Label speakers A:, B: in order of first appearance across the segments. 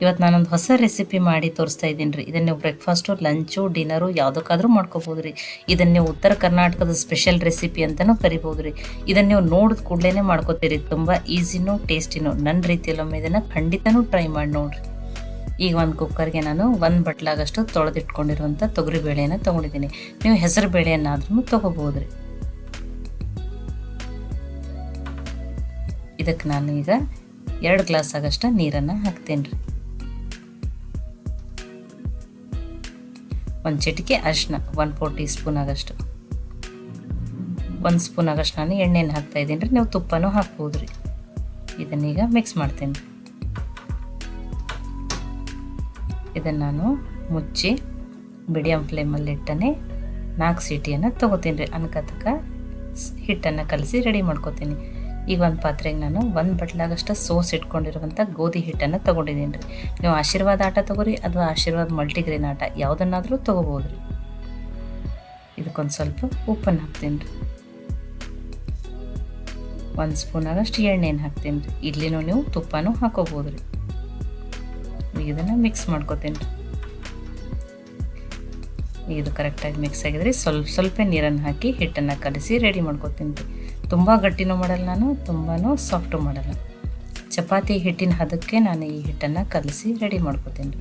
A: ಇವತ್ತು ನಾನೊಂದು ಹೊಸ ರೆಸಿಪಿ ಮಾಡಿ ತೋರಿಸ್ತಾ ಇದ್ದೀನಿ ರೀ. ಇದನ್ನು ನೀವು ಬ್ರೇಕ್ಫಾಸ್ಟು ಲಂಚು ಡಿನ್ನರು ಯಾವುದಕ್ಕಾದ್ರೂ ಮಾಡ್ಕೋಬೋದು ರೀ. ಇದನ್ನು ನೀವು ಉತ್ತರ ಕರ್ನಾಟಕದ ಸ್ಪೆಷಲ್ ರೆಸಿಪಿ ಅಂತಲೂ ಕರಿಬೋದು ರೀ. ಇದನ್ನು ನೀವು ನೋಡಿದ ಕೂಡಲೇ ಮಾಡ್ಕೋತೀರಿ. ತುಂಬ ಈಸಿನೂ ಟೇಸ್ಟಿನೂ ನನ್ನ ರೀತಿಯಲ್ಲೊಮ್ಮೆ ಇದನ್ನು ಖಂಡಿತನೂ ಟ್ರೈ ಮಾಡಿ ನೋಡ್ರಿ. ಈಗ ಒಂದು ಕುಕ್ಕರ್ಗೆ ನಾನು ಒಂದು ಬಟ್ಲಾಗಷ್ಟು ತೊಳೆದಿಟ್ಕೊಂಡಿರುವಂಥ ತೊಗರಿ ಬೇಳೆಯನ್ನು ತೊಗೊಂಡಿದ್ದೀನಿ. ನೀವು ಹೆಸರು ಬೇಳೆಯನ್ನಾದ್ರೂ ತೊಗೋಬೋದು ರೀ. ಇದಕ್ಕೆ ನಾನು ಈಗ ಎರಡು ಗ್ಲಾಸ್ ಆಗಷ್ಟು ನೀರನ್ನು ಹಾಕ್ತೇನೆ ರೀ. ಒಂದು ಚಿಟಿಕೆ, ಅರಿಶಿನ. ಒನ್ ಫೋರ್ ಟೀ ಸ್ಪೂನ್ ಆಗಷ್ಟು. ಒಂದು ಸ್ಪೂನ್ ಆಗಷ್ಟು ನಾನು ಎಣ್ಣೆನ ಹಾಕ್ತಾ ಇದ್ದೀನಿ ರೀ. ನೀವು ತುಪ್ಪನೂ ಹಾಕ್ಬೋದು ರೀ. ಇದನ್ನೀಗ ಮಿಕ್ಸ್ ಮಾಡ್ತೀನಿ. ಇದನ್ನು ನಾನು ಮುಚ್ಚಿ ಮೀಡಿಯಮ್ ಫ್ಲೇಮಲ್ಲಿ ಇಟ್ಟನೆ ನಾಲ್ಕು ಸೀಟಿಯನ್ನು ತೊಗೋತೀನಿ ರೀ. ಅನ್ಕತಕ್ಕ ಹಿಟ್ಟನ್ನು ಕಲಸಿ ರೆಡಿ ಮಾಡ್ಕೋತೀನಿ. ಈಗ ಒಂದು ಪಾತ್ರೆಗೆ ನಾನು ಒಂದು ಬಟ್ಲಾಗಷ್ಟು ಸೋಸ್ ಇಟ್ಕೊಂಡಿರುವಂಥ ಗೋಧಿ ಹಿಟ್ಟನ್ನು ತೊಗೊಂಡಿದ್ದೀನಿ ರೀ ನೀವು ಆಶೀರ್ವಾದ ಆಟ ತೊಗೋರಿ ಅಥವಾ ಆಶೀರ್ವಾದ ಮಲ್ಟಿಗ್ರೇನ್ ಆಟ, ಯಾವುದನ್ನಾದರೂ ತೊಗೋಬೋದು ರೀ ಇದಕ್ಕೊಂದು ಸ್ವಲ್ಪ ಉಪ್ಪನ್ನು ಹಾಕ್ತೀನಿ ರೀ ಒಂದು ಸ್ಪೂನ್ ಆಗಷ್ಟು ಎಣ್ಣೆನ ಹಾಕ್ತೀನಿ ರೀ ಇಡ್ಲಿನೂ ನೀವು ತುಪ್ಪನೂ ಹಾಕೋಬೋದು ರೀ ಇದನ್ನು ಮಿಕ್ಸ್ ಮಾಡ್ಕೋತೀನಿ ರೀ ಇದು ಕರೆಕ್ಟಾಗಿ ಮಿಕ್ಸ್ ಆಗಿದ್ರೆ ಸ್ವಲ್ಪ ಸ್ವಲ್ಪ ನೀರನ್ನು ಹಾಕಿ ಹಿಟ್ಟನ್ನು ಕಲಸಿ ರೆಡಿ ಮಾಡ್ಕೋತೀನಿ ರೀ ತುಂಬ ಗಟ್ಟಿನೂ ಮಾಡಲ್ಲ ನಾನು ತುಂಬಾ ಸಾಫ್ಟು ಮಾಡಲ್ಲ. ಚಪಾತಿ ಹಿಟ್ಟಿನ ಹದಕ್ಕೆ ನಾನು ಈ ಹಿಟ್ಟನ್ನು ಕಲಸಿ ರೆಡಿ ಮಾಡ್ಕೋತೀನಿ.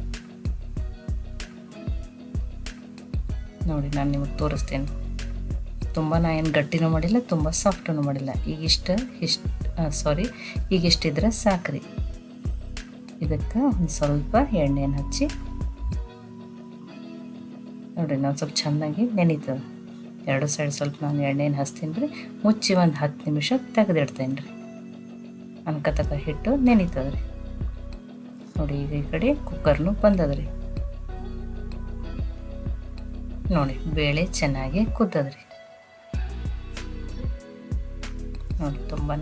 A: ನೋಡಿ ನಾನು ನಿಮಗೆ ತೋರಿಸ್ತೇನೆ. ತುಂಬ ನಾ ಏನು ಗಟ್ಟಿನೂ ಮಾಡಿಲ್ಲ, ತುಂಬ ಸಾಫ್ಟೂ ಮಾಡಿಲ್ಲ. ಈಗಿಷ್ಟು ಇಷ್ಟು ಸಾರಿ ಈಗಿಷ್ಟಿದ್ರೆ ಸಾಕ್ರಿ. ಇದಕ್ಕೆ ಒಂದು ಸ್ವಲ್ಪ ಎಣ್ಣೆನ ಹಚ್ಚಿ. ನೋಡಿರಿ ನಾನು ಸ್ವಲ್ಪ ಚೆನ್ನಾಗಿ ನೆನೀತದೆ. ಎರಡು ಸೈಡ್ ಸ್ವಲ್ಪ ನಾನು ಎಣ್ಣೆನ ಹಚ್ತೀನಿ ರೀ. ಮುಚ್ಚಿ ಒಂದು ಹತ್ತು ನಿಮಿಷ ತೆಗೆದಿಡ್ತೇನೆ ರೀ. ಅನ್ಕತಕ ಹಿಟ್ಟು ನೆನೀತದೆ ರೀ. ನೋಡಿ ಈಗ ಈ ಕಡೆ ಕುಕ್ಕರ್ನು ಬಂದದ ರೀ. ನೋಡಿ ಬೇಳೆ ಚೆನ್ನಾಗಿ ಕುದ್ದದ್ರಿ ನೋಡಿ ತುಂಬಾ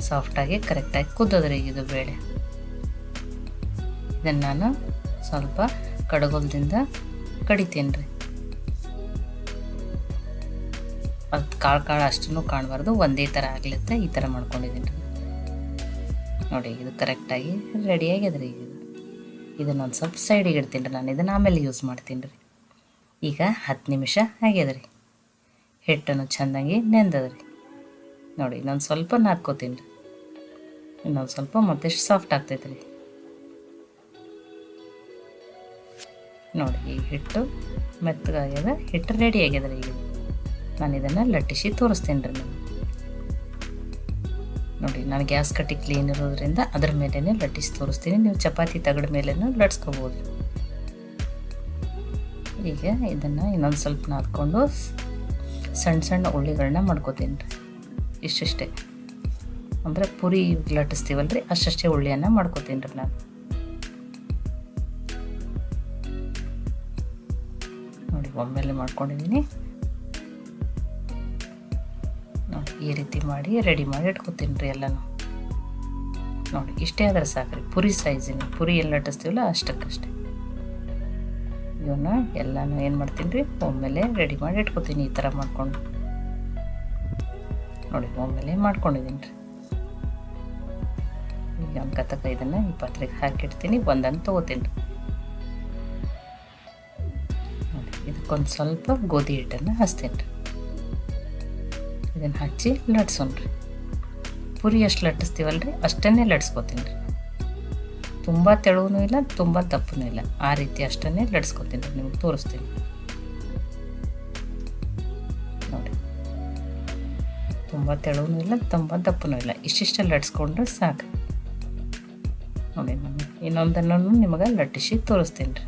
A: ಸಾಫ್ಟಾಗಿ ಕರೆಕ್ಟಾಗಿ ಕುದ್ದದ್ರಿ ಈಗ ಇದು ಬೇಳೆ. ಇದನ್ನು ನಾನು ಸ್ವಲ್ಪ ಕಡಗೋಲದಿಂದ ಕಡಿತೀನಿ ರೀ. ಅದು ಕಾಳು ಕಾಳು ಅಷ್ಟೂ ಕಾಣಬಾರ್ದು. ಒಂದೇ ಥರ ಆಗ್ಲತ್ತೆ. ಈ ಥರ ಮಾಡ್ಕೊಂಡಿದ್ದೀನಿ ರೀ. ನೋಡಿ, ಇದು ಕರೆಕ್ಟಾಗಿ ರೆಡಿಯಾಗಿದೆ ರೀ ಇದು ಇದನ್ನೊಂದು ಸ್ವಲ್ಪ ಸೈಡಿಗೆ ಇಡ್ತೀನಿ ರೀ ನಾನು. ಇದನ್ನು ಆಮೇಲೆ ಯೂಸ್ ಮಾಡ್ತೀನಿ ರೀ. ಈಗ ಹತ್ತು ನಿಮಿಷ ಆಗ್ಯದ ರೀ. ಹಿಟ್ಟನ್ನು ಚೆಂದಾಗಿ ನೆಂದದ ರೀ. ನೋಡಿ, ಇನ್ನೊಂದು ಸ್ವಲ್ಪ ನಾದ್ಕೋತೀನಿ ರೀ. ಇನ್ನೊಂದು ಸ್ವಲ್ಪ ಮತ್ತಷ್ಟು ಸಾಫ್ಟ್ ಆಗ್ತೈತೆ ರೀ. ನೋಡಿ, ಈ ಹಿಟ್ಟು ಮೆತ್ತಗಾಗ್ಯದ. ಹಿಟ್ಟು ರೆಡಿ ಆಗ್ಯದ ರೀ ಈಗ. ನಾನು ಇದನ್ನು ಲಟ್ಟಿಸಿ ತೋರಿಸ್ತೀನಿ ರೀ ನೋಡಿ ನಾನು ಗ್ಯಾಸ್ ಕಟ್ಟಿ ಕ್ಲೀನ್ ಇರೋದ್ರಿಂದ ಅದ್ರ ಮೇಲೇ ಲಟ್ಟಿಸಿ ತೋರಿಸ್ತೀನಿ. ನೀವು ಚಪಾತಿ ತಗಡ ಮೇಲೇ ಲಟ್ಸ್ಕೋಬೋದು. ಈಗ ಇದನ್ನು ಇನ್ನೊಂದು ಸ್ವಲ್ಪ ನಾದ್ಕೊಂಡು ಸಣ್ಣ ಸಣ್ಣ ಉಳ್ಳಿಗಳನ್ನ ಮಾಡ್ಕೋತೀನಿ ರೀ. ಇಷ್ಟಿಷ್ಟೇ. ಅಂದರೆ ಪುರಿ ಲಟ್ಟಿಸ್ತೀವಲ್ಲ ರೀ ಅಷ್ಟಷ್ಟೇ ಉಳ್ಳಿಯನ್ನು ಮಾಡ್ಕೋತೀನಿ ರೀ ನಾನು. ನೋಡಿ, ಒಮ್ಮೆಲೆ ಮಾಡ್ಕೊಂಡಿದ್ದೀನಿ ಈ ರೀತಿ ಮಾಡಿ ರೆಡಿ ಮಾಡಿ ಇಟ್ಕೊತೀನಿ ರೀ ಎಲ್ಲನೂ. ನೋಡಿ, ಇಷ್ಟೇ ಆದ್ರೆ ಸಾಕ್ರಿ ಪುರಿ ಸೈಜಿನ ಪುರಿ ಎಲ್ಲ ಲಟ್ಟಿಸ್ತೀವಲ್ಲ ಅಷ್ಟಕ್ಕಷ್ಟೇ. ಇವನ್ನ ಎಲ್ಲನೂ ಏನು ಮಾಡ್ತೀನಿ ರೀ ಒಮ್ಮೆಲೆ ರೆಡಿ ಮಾಡಿ ಇಟ್ಕೊತೀನಿ ಈ ಥರ ಮಾಡ್ಕೊಂಡು. ನೋಡಿ ಒಮ್ಮೆಲೆ ಮಾಡ್ಕೊಂಡಿದ್ದೀನಿ ರೀ. ಈಗ ತಕ್ಕ ಇದನ್ನು ಈ ಪಾತ್ರೆಗೆ ಹಾಕಿಡ್ತೀನಿ, ಒಂದನ್ನು ತೊಗೋತೀನಿ ರೀ. ಇದಕ್ಕೊಂದು ಸ್ವಲ್ಪ ಗೋಧಿ ಹಿಟ್ಟನ್ನು ಹಚ್ತೀನಿ ರೀ. ಇದನ್ನು ಹಚ್ಚಿ ಲಟ್ಸೋಣ ರೀ ಪುರಿ ಎಷ್ಟು ಲಟ್ಟಿಸ್ತೀವಲ್ಲ ರೀ ಅಷ್ಟನ್ನೇ ಲಟ್ಸ್ಕೊತೀನಿ ರೀ. ತುಂಬ ತೆಳುವೂ ಇಲ್ಲ, ತುಂಬ ದಪ್ಪನೂ ಇಲ್ಲ. ಆ ರೀತಿ ಅಷ್ಟನ್ನೇ ಲಟ್ಸ್ಕೊತೀನಿ ರೀ ನಿಮಗೆ ತೋರಿಸ್ತೀನಿ. ನೋಡಿ ತುಂಬ ತೆಳುವೂ ಇಲ್ಲ, ತುಂಬ ದಪ್ಪನೂ ಇಲ್ಲ. ಇಷ್ಟಿಷ್ಟು ಲಟ್ಸ್ಕೊಂಡ್ರೆ ಸಾಕು. ನೋಡಿ ನಾನು ಇನ್ನೊಂದನ್ನು ನಿಮಗೆ ಲಟ್ಟಿಸಿ ತೋರಿಸ್ತೀನಿ ರೀ.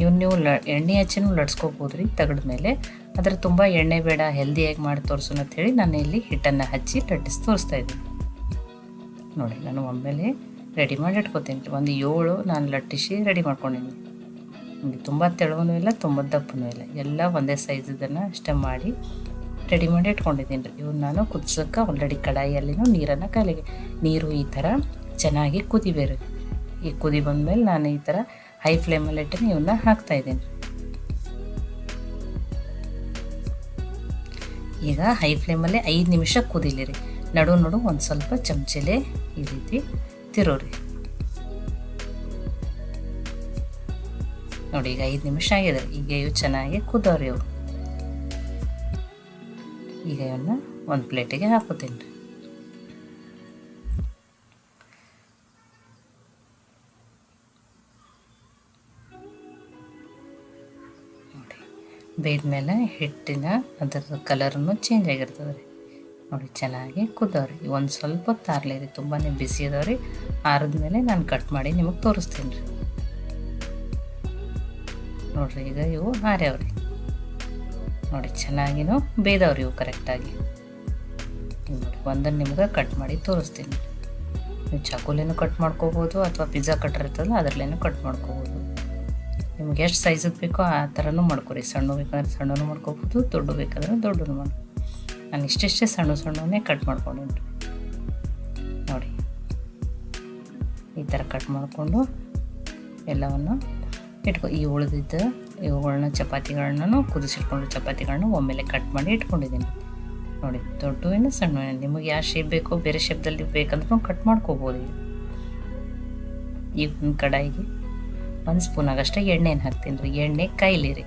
A: ನೀವು ನೀವು ಲ ಎಣ್ಣೆ ಹಚ್ಚಿನೂ ಲಟ್ಸ್ಕೋಬೋದು ರೀ ತಗಡ ಮೇಲೆ. ಆದರೆ ತುಂಬ ಎಣ್ಣೆ ಬೇಡ ಹೆಲ್ದಿಯಾಗಿ ಮಾಡಿ ತೋರಿಸೋಣ ಅಂಥೇಳಿ ನಾನು ಇಲ್ಲಿ ಹಿಟ್ಟನ್ನು ಹಚ್ಚಿ ಲಟ್ಟಿಸಿ ತೋರಿಸ್ತಾ ಇದ್ದೀನಿ ನೋಡಿ, ನಾನು ಒಮ್ಮೆಲೆ ರೆಡಿ ಮಾಡಿ ಇಟ್ಕೊತೀನಿ. ರೀ ಒಂದು ಏಳು ನಾನು ಲಟ್ಟಿಸಿ ರೆಡಿ ಮಾಡ್ಕೊಂಡಿದ್ದೀನಿ. ನಿಮಗೆ ತುಂಬ ತೆಳುವೂ ಇಲ್ಲ, ತುಂಬ ದಪ್ಪನೂ ಇಲ್ಲ. ಎಲ್ಲ ಒಂದೇ ಸೈಜದನ್ನು ಅಷ್ಟೇ ಮಾಡಿ ರೆಡಿ ಮಾಡಿ ಇಟ್ಕೊಂಡಿದ್ದೀನಿ ರೀ. ಇವ್ನು ನಾನು ಕುದಿಸೋಕೆ ಆಲ್ರೆಡಿ ಕಡಾಯಿಯಲ್ಲಿನೂ ನೀರನ್ನು ಕಾಲಿಗೆ. ನೀರು ಈ ಥರ ಚೆನ್ನಾಗಿ ಕುದಿಬೇರು. ಈ ಕುದಿ ಬಂದಮೇಲೆ ನಾನು ಈ ಥರ ಹೈ ಫ್ಲೇಮಲ್ಲಿಟ್ಟು ಇವನ್ನ ಹಾಕ್ತಾ ಇದ್ದೀನಿ. ಈಗ ಹೈ ಫ್ಲೇಮಲ್ಲಿ ಐದು ನಿಮಿಷ ಕುದಿಲಿರಿ. ನಡು ನಡು ಒಂದು ಸ್ವಲ್ಪ ಚಮಚಲೆ ಈ ರೀತಿ ತಿರೋರಿ. ನೋಡಿ, ಈಗ ಐದು ನಿಮಿಷ ಆಗಿದೆ. ಈಗ ಇವು ಚೆನ್ನಾಗಿ ಕುದೋರಿ ಇವು. ಈಗ ಇವನ್ನ ಒಂದು ಪ್ಲೇಟಿಗೆ ಹಾಕೋತೀನಿ ಬೇಯ್ದ್ಮೇಲೆ ಹಿಟ್ಟಿನ ಅದರ ಕಲರನ್ನು ಚೇಂಜ್ ಆಗಿರ್ತದೆ ರೀ. ನೋಡಿ, ಚೆನ್ನಾಗಿ ಕುದ್ದವ್ರಿ. ಒಂದು ಸ್ವಲ್ಪ ತಾರ್ಲಿ ರೀ ತುಂಬಾ ಬಿಸಿ ಆರದ ಮೇಲೆ ನಾನು ಕಟ್ ಮಾಡಿ ನಿಮಗೆ ತೋರಿಸ್ತೀನಿ ರೀ. ನೋಡ್ರಿ, ಈಗ ಇವು ಆರ್ಯಾವ್ರಿ ನೋಡಿ, ಚೆನ್ನಾಗಿನೂ ಬೇಯ್ದವ್ರಿ ಇವು ಕರೆಕ್ಟಾಗಿ ನೋಡಿ ಒಂದನ್ನು ನಿಮ್ಗೆ ಕಟ್ ಮಾಡಿ ತೋರಿಸ್ತೀನಿ. ನೀವು ಚಾಕುಲೇನು ಕಟ್ ಮಾಡ್ಕೋಬೋದು ಅಥವಾ ಪಿಜ್ಜಾ ಕಟ್ ಇರ್ತದಲ್ಲ, ಅದರಲ್ಲೇನು ಕಟ್ ಮಾಡ್ಕೋಬೋದು. ನಿಮ್ಗೆ ಎಷ್ಟು ಸೈಜದ್ದು ಬೇಕೋ ಆ ಥರನೂ ಮಾಡ್ಕೊರಿ ಸಣ್ಣ ಬೇಕಂದ್ರೆ ಸಣ್ಣನೂ ಮಾಡ್ಕೋಬೋದು ದೊಡ್ಡ ಬೇಕಂದ್ರೆ ದೊಡ್ಡನು ಮಾಡಿ ನಾನು ಇಷ್ಟಿಷ್ಟೇ ಸಣ್ಣ ಸಣ್ಣನೇ ಕಟ್ ಮಾಡ್ಕೊಂಡಿನಿ ನೋಡಿ. ಈ ಥರ ಕಟ್ ಮಾಡಿಕೊಂಡು ಎಲ್ಲವನ್ನು ಇಟ್ಕೊ ಈ ಉಳಿದಿದ್ದ ಇವುಗಳನ್ನ ಚಪಾತಿಗಳನ್ನ ಕುದಿಸಿಟ್ಕೊಂಡು ಚಪಾತಿಗಳನ್ನ ಒಮ್ಮೆಲೆ ಕಟ್ ಮಾಡಿ ಇಟ್ಕೊಂಡಿದ್ದೀನಿ. ನೋಡಿ, ದೊಡ್ಡವೇನು ಸಣ್ಣವೇನು. ನಿಮಗೆ ಯಾವ ಶೇಪ್ ಬೇಕೋ ಬೇರೆ ಶೇಪ್ದಲ್ಲಿ ಬೇಕಂದ್ರೂ ಕಟ್ ಮಾಡ್ಕೋಬೋದು ಈಗ. ಒಂದು ಕಡಾಯಿಗೆ. ಒಂದು ಸ್ಪೂನಾಗಷ್ಟೇ ಎಣ್ಣೆನ ಹಾಕ್ತೀನಿ ರೀ. ಎಣ್ಣೆ ಕೈಲಿ ರೀ.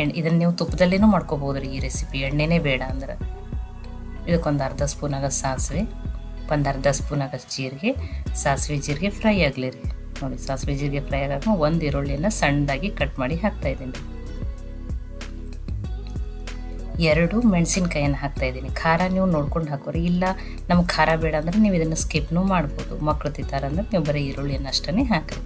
A: ಎಣ್ಣೆ ಇದನ್ನು ನೀವು ತುಪ್ಪದಲ್ಲಿನೂ ಮಾಡ್ಕೋಬೋದು ರೀ ಈ ರೆಸಿಪಿ ಎಣ್ಣೆನೇ ಬೇಡ ಅಂದ್ರೆ. ಇದಕ್ಕೊಂದು ಅರ್ಧ ಸ್ಪೂನಾಗ ಸಾಸಿವೆ, ಒಂದು ಅರ್ಧ ಸ್ಪೂನಾಗ ಜೀರಿಗೆ, ಸಾಸಿವೆ ಜೀರಿಗೆ ಫ್ರೈ ಆಗಲಿ ರೀ. ನೋಡಿ ಸಾಸಿವೆ ಜೀರಿಗೆ ಫ್ರೈ ಆಗಾಗ ಒಂದು ಈರುಳ್ಳಿಯನ್ನು ಸಣ್ಣದಾಗಿ ಕಟ್ ಮಾಡಿ ಹಾಕ್ತಾ ಇದ್ದೀನಿ ಎರಡು ಮೆಣಸಿನ್ಕಾಯನ್ನು ಹಾಕ್ತಾ ಇದ್ದೀನಿ. ಖಾರ ನೀವು ನೋಡ್ಕೊಂಡು ಹಾಕೋರಿ. ಇಲ್ಲ ನಮ್ಗೆ ಖಾರ ಬೇಡ ಅಂದರೆ ನೀವು ಇದನ್ನು ಸ್ಕಿಪ್ನೂ ಮಾಡ್ಬೋದು. ಮಕ್ಕಳು ತಿಂತಾರೆ ಅಂದ್ರೆ ನೀವು ಬರೀ ಈರುಳ್ಳಿಯನ್ನು ಅಷ್ಟೇ ಹಾಕಿರಿ.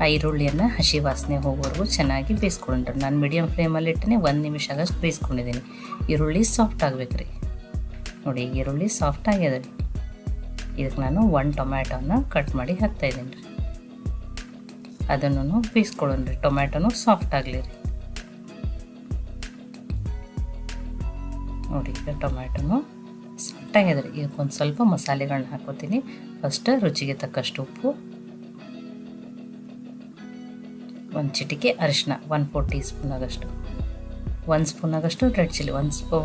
A: ಆ ಈರುಳ್ಳಿಯನ್ನು ಹಸಿ ವಾಸನೆ ಹೋಗೋವರೆಗೂ ಚೆನ್ನಾಗಿ ಬೇಯಿಸ್ಕೊಂಡ್ರೆ ನಾನು ಮೀಡಿಯಮ್ ಫ್ಲೇಮಲ್ಲಿ ಇಟ್ಟನೆ, ಒಂದು ನಿಮಿಷ ಆಗಷ್ಟು ಬೇಯಿಸ್ಕೊಂಡಿದ್ದೀನಿ. ಈರುಳ್ಳಿ ಸಾಫ್ಟ್ ಆಗ್ಬೇಕು ರೀ. ನೋಡಿ, ಈರುಳ್ಳಿ ಸಾಫ್ಟ್ ಆಗ್ಯದ ಇದಕ್ಕೆ ನಾನು ಒಂದು ಟೊಮ್ಯಾಟೋನ ಕಟ್ ಮಾಡಿ ಹಾಕ್ತಾಯಿದ್ದೀನಿ ರೀ. ಅದನ್ನು ಬೇಯಿಸ್ಕೊಳ್ಳೋಣ ರೀ. ಟೊಮ್ಯಾಟೋನು ಸಾಫ್ಟ್ ಆಗಲಿ ರೀ. ನೋಡಿ, ಈಗ ಟೊಮ್ಯಾಟೋನು ಸಾಫ್ಟ್ ಆಗ್ಯದ ರೀ. ಇದಕ್ಕೊಂದು ಸ್ವಲ್ಪ ಮಸಾಲೆಗಳನ್ನ ಹಾಕೋತೀನಿ ಫಸ್ಟ್ ರುಚಿಗೆ ತಕ್ಕಷ್ಟು ಉಪ್ಪು ಒಂದು ಚಿಟಿಕೆ ಅರಿಶಿನ ಒನ್ ಫೋರ್ ಟೀ ಸ್ಪೂನ್ ಆಗಷ್ಟು ಒಂದು ಸ್ಪೂನ್ ಆಗಷ್ಟು ರೆಡ್ ಚಿಲ್ಲಿ ಒಂದು ಸ್ಪೂ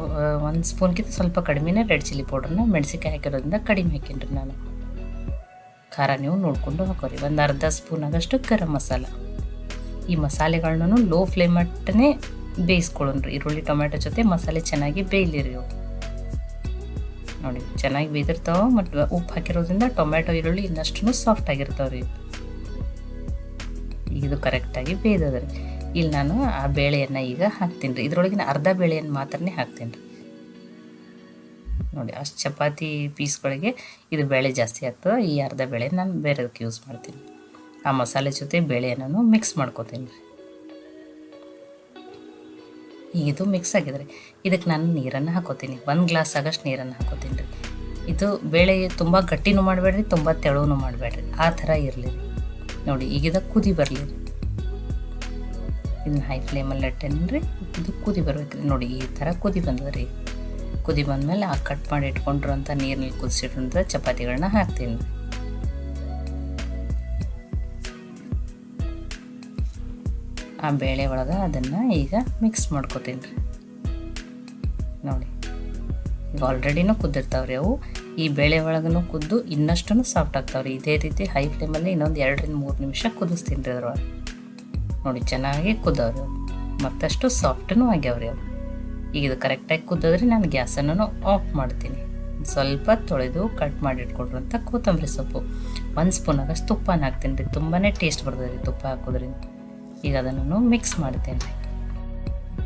A: ಒಂದು ಸ್ಪೂನ್ಗಿಂತ ಸ್ವಲ್ಪ ಕಡಿಮೆನೇ ರೆಡ್ ಚಿಲ್ಲಿ ಪೌಡ್ರನ್ನ ಮೆಣಸಿಕಾಯಿ ಹಾಕಿರೋದ್ರಿಂದ ಕಡಿಮೆ ಹಾಕಿನ್ರಿ ನಾನು. ಖಾರ ನೀವು ನೋಡಿಕೊಂಡು ಹಾಕೋರಿ. ಒಂದು ಅರ್ಧ ಸ್ಪೂನ್ ಆಗಷ್ಟು ಗರಂ ಮಸಾಲ. ಈ ಮಸಾಲೆಗಳನ್ನೂ ಲೋ ಫ್ಲೇಮ್ ಮಟ್ಟನೇ ಬೇಯಿಸ್ಕೊಳ್ಳೋಣ್ರಿ. ಈರುಳ್ಳಿ ಟೊಮೆಟೊ ಜೊತೆ ಮಸಾಲೆ ಚೆನ್ನಾಗಿ ಬೇಯಲಿರಿ ಅವು ನೋಡಿ, ಚೆನ್ನಾಗಿ ಬೇಯ್ದಿರ್ತಾವೆ, ಮತ್ತು ಉಪ್ಪು ಹಾಕಿರೋದ್ರಿಂದ ಟೊಮೆಟೊ ಈರುಳ್ಳಿ ಇನ್ನಷ್ಟು ಸಾಫ್ಟ್ ಆಗಿರ್ತಾವೆ ರೀ ಈಗ ಇದು ಕರೆಕ್ಟಾಗಿ ಬೇಯ್ದದ ರೀ ಇಲ್ಲಿ ನಾನು ಆ ಬೇಳೆಯನ್ನು ಈಗ ಹಾಕ್ತೀನಿ ರೀ ಇದ್ರೊಳಗಿನ ಅರ್ಧ ಬೇಳೆಯನ್ನು ಮಾತ್ರನೇ ಹಾಕ್ತೀನಿ ರೀ ನೋಡಿ, ಅಷ್ಟು ಚಪಾತಿ ಪೀಸ್ಗಳಿಗೆ ಇದು ಬೇಳೆ ಜಾಸ್ತಿ ಆಗ್ತದೆ. ಈ ಅರ್ಧ ಬೇಳೆ ನಾನು ಬೇರೆದಕ್ಕೆ ಯೂಸ್ ಮಾಡ್ತೀನಿ. ಆ ಮಸಾಲೆ ಜೊತೆ ಬೇಳೆಯನ್ನು ಮಿಕ್ಸ್ ಮಾಡ್ಕೋತೀನಿ ರೀ ಇದು ಮಿಕ್ಸ್ ಆಗಿದೆ ಇದಕ್ಕೆ ನಾನು ನೀರನ್ನು ಹಾಕೋತೀನಿ. ಒಂದು ಗ್ಲಾಸ್ ಆಗಷ್ಟು ನೀರನ್ನು ಹಾಕೋತೀನಿ ರೀ ಇದು ಬೇಳೆ ತುಂಬ ಗಟ್ಟಿನೂ ಮಾಡಬೇಡ್ರಿ, ತುಂಬ ತೆಳುವೂ ಮಾಡಬೇಡ್ರಿ. ಆ ಥರ ಇರಲಿ. ನೋಡಿ, ಈಗ ಇದಕ್ಕೆ ಕುದಿ ಬರಲಿ. ಇದನ್ನ ಹೈ ಫ್ಲೇಮಲ್ಲಿ ಇಟ್ಟೇನಿ ರೀ ಇದು ಕುದಿ ಬರ್ಬೇಕು ರೀ ನೋಡಿ, ಈ ಥರ ಕುದಿ ಬಂದದ ರೀ ಕುದಿ ಬಂದಮೇಲೆ ಆ ಕಟ್ ಮಾಡಿ ಇಟ್ಕೊಂಡಿರೋಂಥ ನೀರಿನಲ್ಲಿ ಕುದಿಸಿಟ್ಟಂಥ ಚಪಾತಿಗಳನ್ನ ಹಾಕ್ತೀನಿ. ಆ ಬೇಳೆ ಒಳಗೆ ಅದನ್ನು ಈಗ ಮಿಕ್ಸ್ ಮಾಡ್ಕೋತೀನಿ. ರೀ ನೋಡಿ, ಈಗ ಆಲ್ರೆಡಿನೂ ಕುದ್ದಿರ್ತಾವ್ರಿ ಅವು. ಈ ಬೇಳೆ ಒಳಗೂ ಕುದ್ದು ಇನ್ನಷ್ಟು ಸಾಫ್ಟ್ ಆಗ್ತಾವ್ರಿ. ಇದೇ ರೀತಿ ಹೈ ಫ್ಲೇಮಲ್ಲಿ ಇನ್ನೊಂದು ಎರಡರಿಂದ ಮೂರು ನಿಮಿಷ ಕುದಿಸ್ತೀನಿ ರೀ ಅದ್ರೊಳಗೆ ನೋಡಿ, ಚೆನ್ನಾಗಿ ಕುದ್ದವ್ರಿ ಅವು ಮತ್ತಷ್ಟು ಸಾಫ್ಟೂ ಆಗ್ಯಾವ್ರಿ ಅವು ಈಗ ಇದು ಕರೆಕ್ಟಾಗಿ ಕುದ್ದಾದ್ರೆ ನಾನು ಗ್ಯಾಸನ್ನು ಆಫ್ ಮಾಡ್ತೀನಿ. ಸ್ವಲ್ಪ ತೊಳೆದು ಕಟ್ ಮಾಡಿ ಕೊತ್ತಂಬರಿ ಸೊಪ್ಪು. ಒಂದು ಸ್ಪೂನ್ ಆಗಷ್ಟು ತುಪ್ಪನ ಹಾಕ್ತೀನಿ ರೀ. ತುಂಬಾ ಟೇಸ್ಟ್ ಬರ್ತದೆ ರೀ ತುಪ್ಪ ಹಾಕೋದ್ರಿಂದ. ಈಗ ಅದನ್ನು ಮಿಕ್ಸ್ ಮಾಡ್ತೀನಿ ರೀ.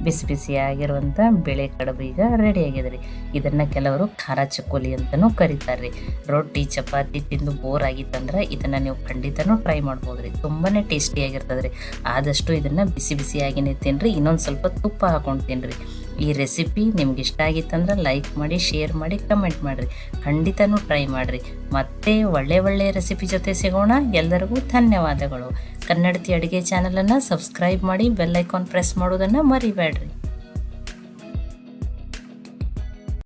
A: ಬಿಸಿ ಬಿಸಿಯಾಗಿರುವಂಥ ಬೇಳೆ ಕಡುಬು ಈಗ ರೆಡಿ ಆಗಿದೆ ರೀ ಇದನ್ನು ಕೆಲವರು ಖಾರ ಚಕ್ಕೋಲಿ ಅಂತಲೂ ಕರೀತಾರೆ ರೀ ರೊಟ್ಟಿ, ಚಪಾತಿ ತಿಂದು ಬೋರ್ ಆಗಿತ್ತಂದ್ರೆ ಇದನ್ನು ನೀವು ಖಂಡಿತನೂ ಟ್ರೈ ಮಾಡ್ಬೋದು ರೀ ತುಂಬಾ ಟೇಸ್ಟಿಯಾಗಿರ್ತದೆ ರೀ ಆದಷ್ಟು ಇದನ್ನು ಬಿಸಿ ಬಿಸಿಯಾಗಿನೇ ತಿನ್ನಿರಿ ಇನ್ನೊಂದು ಸ್ವಲ್ಪ ತುಪ್ಪ ಹಾಕೊಂಡು ತಿನ್ನಿರಿ ಈ ರೆಸಿಪಿ ನಿಮ್ಗೆ ಇಷ್ಟ ಆಗಿತ್ತಂದ್ರೆ ಲೈಕ್ ಮಾಡಿ ಶೇರ್ ಮಾಡಿ ಕಮೆಂಟ್ ಮಾಡಿರಿ. ಖಂಡಿತನೂ ಟ್ರೈ ಮಾಡಿರಿ. ಮತ್ತೆ ಒಳ್ಳೆ ಒಳ್ಳೆ ರೆಸಿಪಿ ಜೊತೆ ಸಿಗೋಣ. ಎಲ್ಲರಿಗೂ ಧನ್ಯವಾದಗಳು. ಕನ್ನಡತಿ ಅಡುಗೆ ಚಾನಲನ್ನು ಸಬ್ಸ್ಕ್ರೈಬ್ ಮಾಡಿ ಬೆಲ್ ಐಕಾನ್ ಪ್ರೆಸ್ ಮಾಡೋದನ್ನು ಮರಿಬೇಡ್ರಿ.